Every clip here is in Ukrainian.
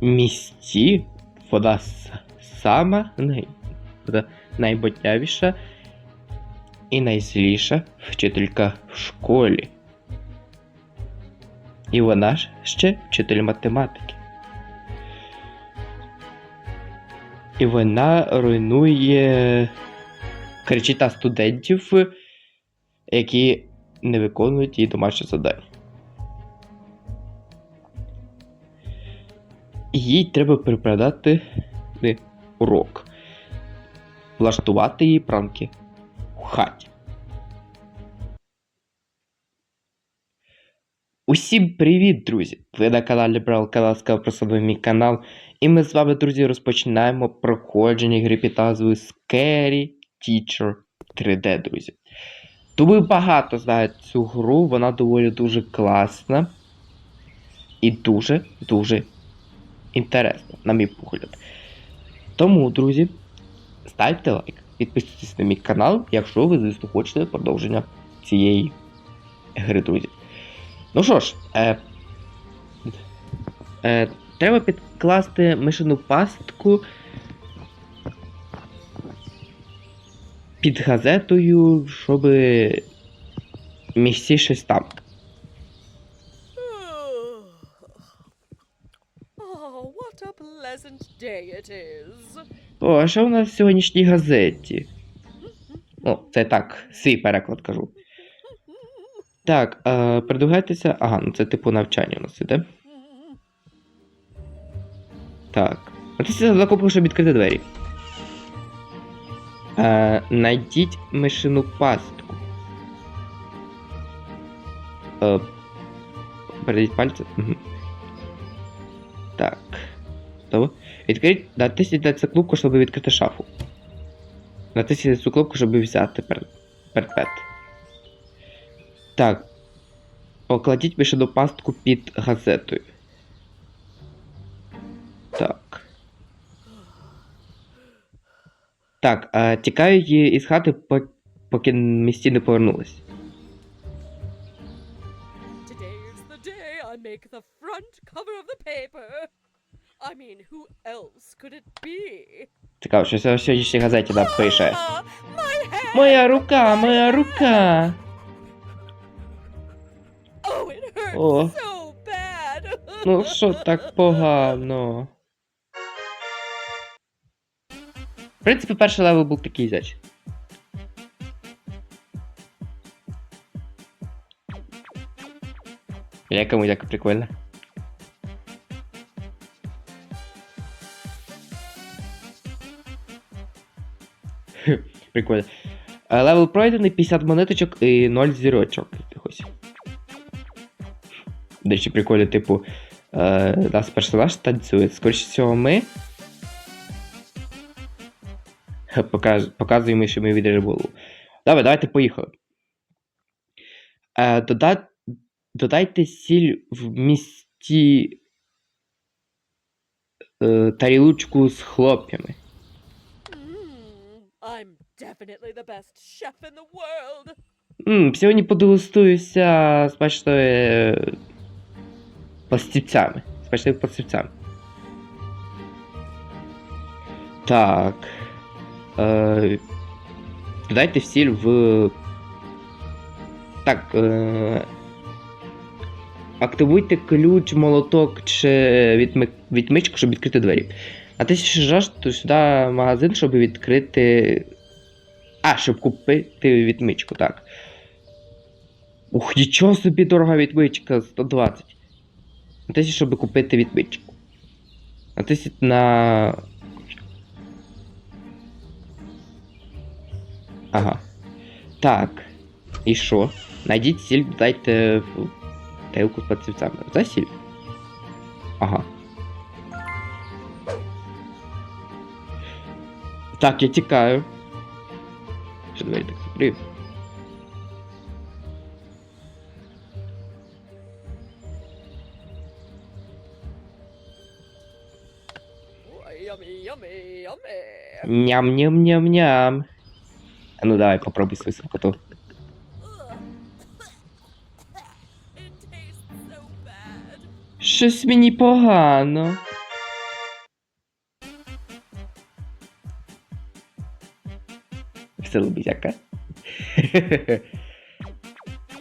місті вона сама най... найботявіша і найзліша вчителька в школі. І вона ж ще вчитель математики. І вона руйнує на студентів, які не виконують її домашнє завдання. Їй треба припадати не, урок, влаштувати їй пранки у хаті. Усім привіт, друзі! Ви на каналі Брал Канал про себе мій канал. І ми з вами, друзі, розпочинаємо проходження гри під Scary Teacher 3D, друзі. Думаю, багато знають цю гру, вона доволі дуже класна. І дуже-дуже інтересна, на мій погляд. Тому, друзі, ставте лайк, підписуйтесь на мій канал, якщо ви, звісно, хочете продовження цієї гри, друзі. Ну що ж, е, е, треба підкласти мишину пастку під газетою, щоб місці щось там. Oh, what a pleasant day it is. О, а що у нас в сьогоднішній газеті? О, це так, свій переклад кажу. Так, е, придвигайтеся. Ага, ну це типу навчання у нас іде. Так. Натисніть за кнопку, щоб відкрити двері. Е, найдіть мишину пастку. Е, перейдіть пальці. Угу. Так. Готово. Відкрить, натисніть на цю кнопку, щоб відкрити шафу. Натисніть на цю кнопку, щоб взяти пер... перпет. Так. Покладіть мишину пастку під газетою. Так. Так, а, тікаю її із хати, поки місті не I make the front cover of the paper. I mean, who else could it be? Цікаво, що в сьогоднішній газеті напише. Ah, my! Моя рука, моя рука. Oh, it hurts О. so bad. Ну що так погано. В принципі, перший левел був такий зач. Яка музяка прикольна. Хе, Прикольно. Е, Левел пройдений, 50 монеточок і 0 зірочок. Якихось. До речі, прикольно, типу, е, нас персонаж танцює. Скоріше всього, ми. Показ, показуємо, що ми відрежемо голову. Добре, давайте поїхали. Е, дода... Додайте сіль в місті е, тарілочку з хлоп'ями. Mm, definitely the best chef in the world. М, сьогодні з бачите, е, пластівцями. Бачите, пластівцями. Так. Е, додайте сіль в. Так. Е, активуйте ключ, молоток чи відми... відмичку, щоб відкрити двері. Натисніть жаш, то сюди магазин, щоб відкрити. А, щоб купити відмичку, так. Ух, нічого собі дорога відмичка 120. Натисніть, щоб купити відмичку. Натисніть на. Ага. Так. І що? Найдіть сіль, дайте в тарілку з пацівцями. Це сіль? Ага. Так, я тікаю. Yummy, yummy. Ням-ням-ням-ням. А ну давай, попробуй свою bad. Щось мені погано. Піксел бізяка.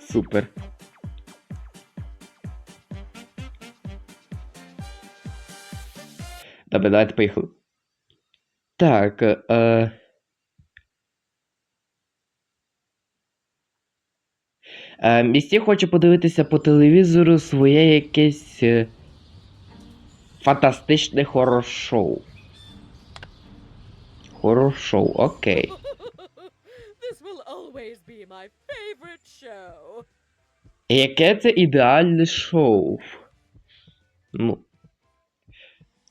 Супер. Добре, давайте поїхали. Так. Е... Е, Місті хоче подивитися по телевізору своє якесь е, фантастичне хорор-шоу. Хорор-шоу, окей. Always be my favorite show. Яке це ідеальне шоу? Ну.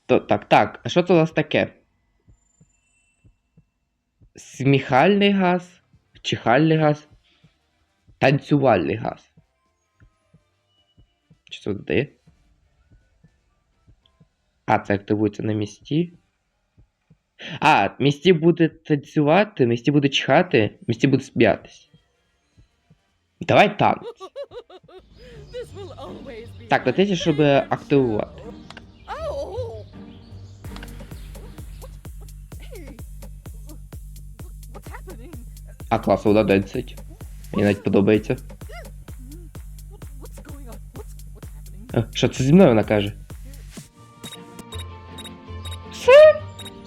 То, так, так, а що це у нас таке? Сміхальний газ? Чихальний газ? Танцювальний газ. Що це дає? А, це активується на місці. А, місті буде танцювати, місті буде чихати, місті буде сміятись. Давай танк. this will always be Так, my натисніть, щоб favorite активувати. show. Oh! Hey! What's happening? А клас, вона 10. Мені навіть подобається. What- What's going on? What's what's happening? Е, Що це зі мною вона каже?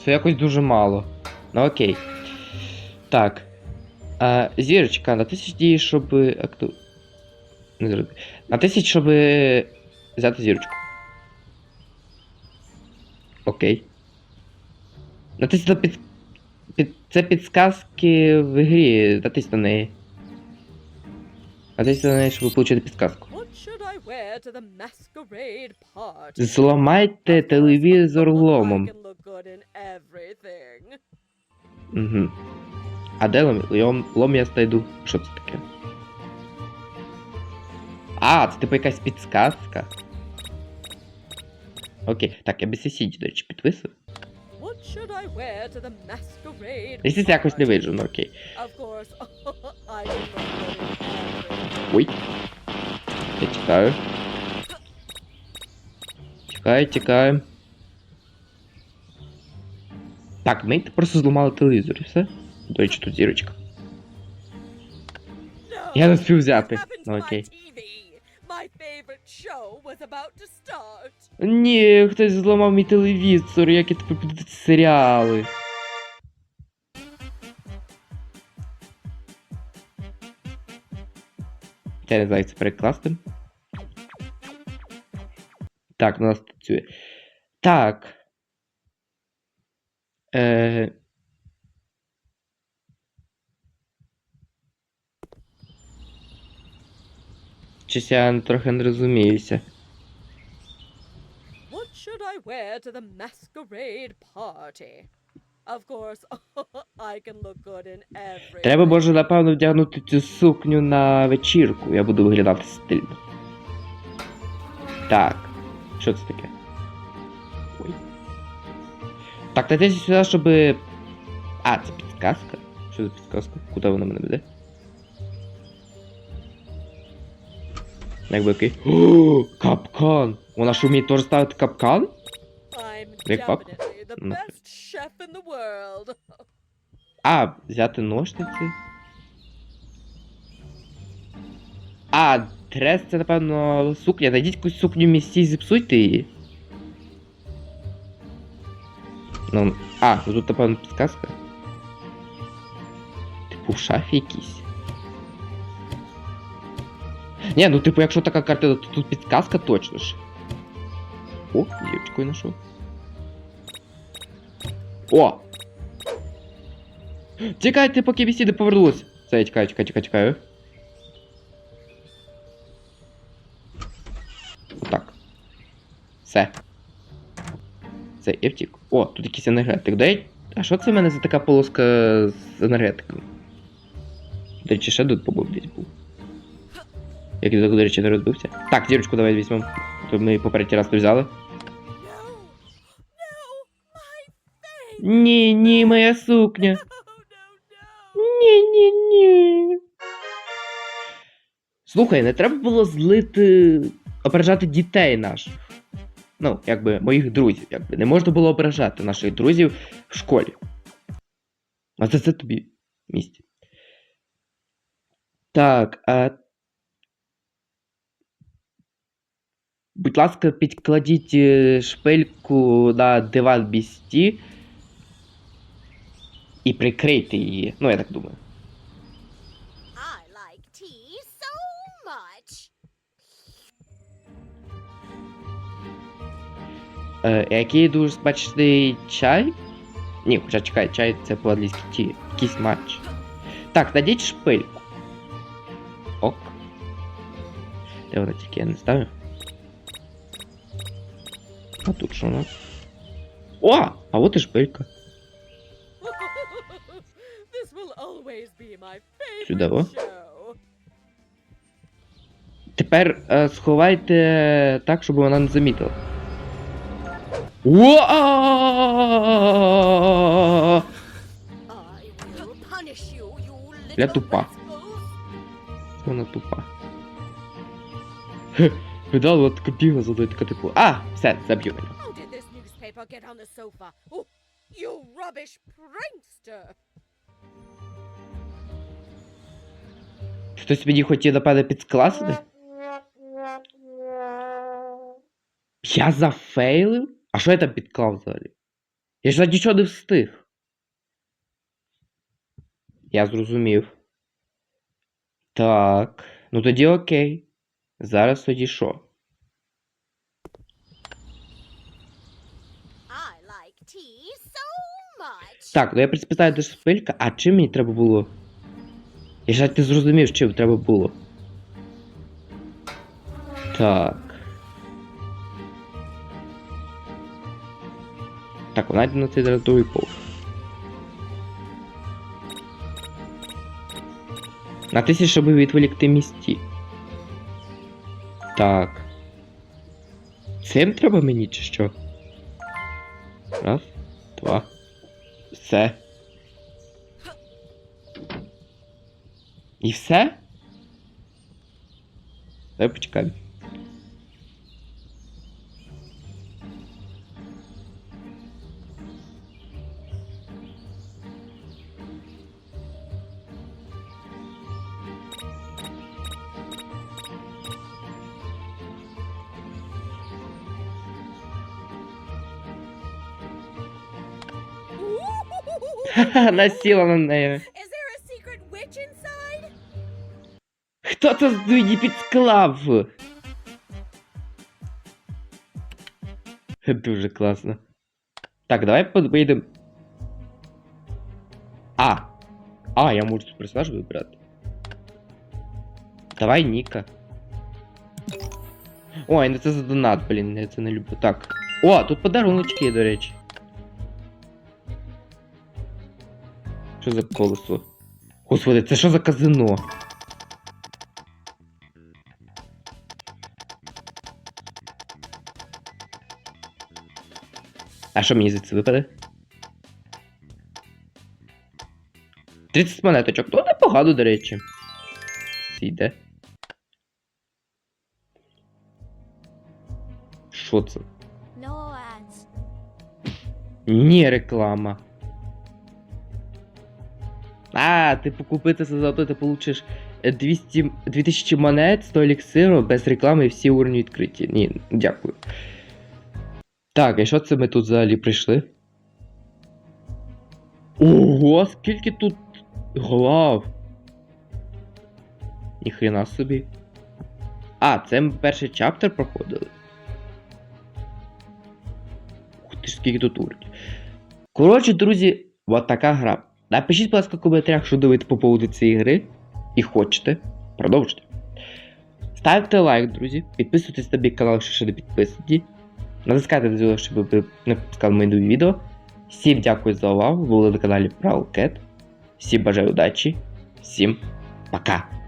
Це? Якось дуже мало. Ну окей. Так. А, зірочка, натисніть її, щоб. Акту... Не зроби. Натисніть, щоб взяти зірочку. Окей. Натисніть на під... під... Це підсказки в грі. Натисніть на неї. Натисніть на неї, щоб отримати підсказку. Should I wear to the masquerade party? Зламайте Of course, I can look good in everything. Угу. А де лом? Лом, лом я знайду. Що це таке? А, це типу якась підсказка. Окей, так, я сусідів, до речі, підписую. What should I wear to the masquerade Якщо це якось не ну окей. Of course, I can look good in everything. Ой. Я тікаю. Тікаю, тікаю. Так, ми просто зламали телевізор і все. До речі, тут зірочка. Я не спів взяти. Ну окей. Ні, хтось зламав мій телевізор, як я тепер дивитися серіали. Я не знаю, як це перекласти. Так, у нас працює. Так. Е... Щось я трохи не розуміюся. What should I wear to the masquerade party? Треба, може, напевно, вдягнути цю сукню на вечірку. Я буду виглядати стильно. Так. Що це таке? Ой. Так, натисніть сюди, щоб. А, це підказка? Що за підказка? Куди вона мене веде? Якби окей. О, капкан! Вона що вміє теж ставити капкан? Pop? definitely the Mm. best chef in the world. А, взяти ножниці. А, дрес це, напевно, сукня. Найдіть якусь сукню в місті і зіпсуйте її. Ну, а, ну тут, напевно, підказка. Типу, в шафі якійсь. Ні, ну типу, якщо така картина, то тут підказка точно ж. О, дівчинку я знайшов. О! Тікайте, поки вісі не. Це я тікаю, тікаю, тікаю, тікаю. Отак. Все. Це я втік. О, тут якийсь енергетик. Дай. А що це в мене за така полоска з енергетиком? До речі, ще тут побув десь був. Як я, до речі, не розбився. Так, зірочку давай візьмемо. То ми попередній раз взяли. Ні, ні, моя сукня. Ні, ні, ні. Слухай, не треба було злити. ображати дітей наших. Ну, якби моїх друзів, якби. Не можна було ображати наших друзів в школі. А за це тобі місті. Так, а... Будь ласка, підкладіть е, шпильку на диван бісті і прикрийте її. Ну, я так думаю. I like tea so much. Е, який дуже смачний чай? Ні, хоча чекай, чай це по-англійськи ті. Якийсь матч. Так, надіть шпильку. Ок. Де вона тільки я не ставлю? А тут що у нас? О! А от і шпилька. Чудово. Тепер е, сховайте так, щоб вона не замітила. Я тупа. Вона тупа. Хе, Видала така бігла за така типу. А, все, заб'ю мене. Хтось мені хотів, напевно, підскласити? Я зафейлив? А що я там підклав взагалі? Я ж нічого не встиг. Я зрозумів. Так. Ну тоді окей. Зараз тоді що? Like so. Так, ну я приспитаю де шпилька, а чим мені треба було? Я ж навіть не зрозумів, чим треба було. Так. Так, вона йде на цей зараз другий поверх. Натисні, щоб відволікти місті. Так. Цим треба мені чи що? Раз, два. Все. І все? Давай почекаємо. Ха-ха, насіла на неї. Хто це з мені підсклав? Дуже класно. Так, давай поїдемо. А! А, я можу персонаж вибрати. Давай Ніка. Ой, ну це за донат, блін, я це не люблю. Так. О, тут подаруночки є, до речі. Що за колесо? Господи, це що за казино? А що мені звідси випаде? 30 монеточок. Ну, непогано, до речі. Сійде. Що це? No. Ні, реклама. А, типу купити це зато ти получиш е, 200, 2000 монет, 100 еліксиру, без реклами і всі уровні відкриті. Ні, дякую. Так, і що це ми тут взагалі прийшли? Ого, скільки тут глав. Ніхрена собі. А, це ми перший чаптер проходили. Ух ти ж, скільки тут уровнів. Коротше, друзі, от така гра. Напишіть, будь ласка, в коментарях, що думаєте по поводу цієї гри. І хочете. Продовжуйте. Ставте лайк, друзі. Підписуйтесь на мій канал, якщо ще не підписані. Натискайте на дзвінок, щоб ви не пропускали мої нові відео. Всім дякую за увагу. Ви були на каналі Prowl Всім бажаю удачі. Всім пока.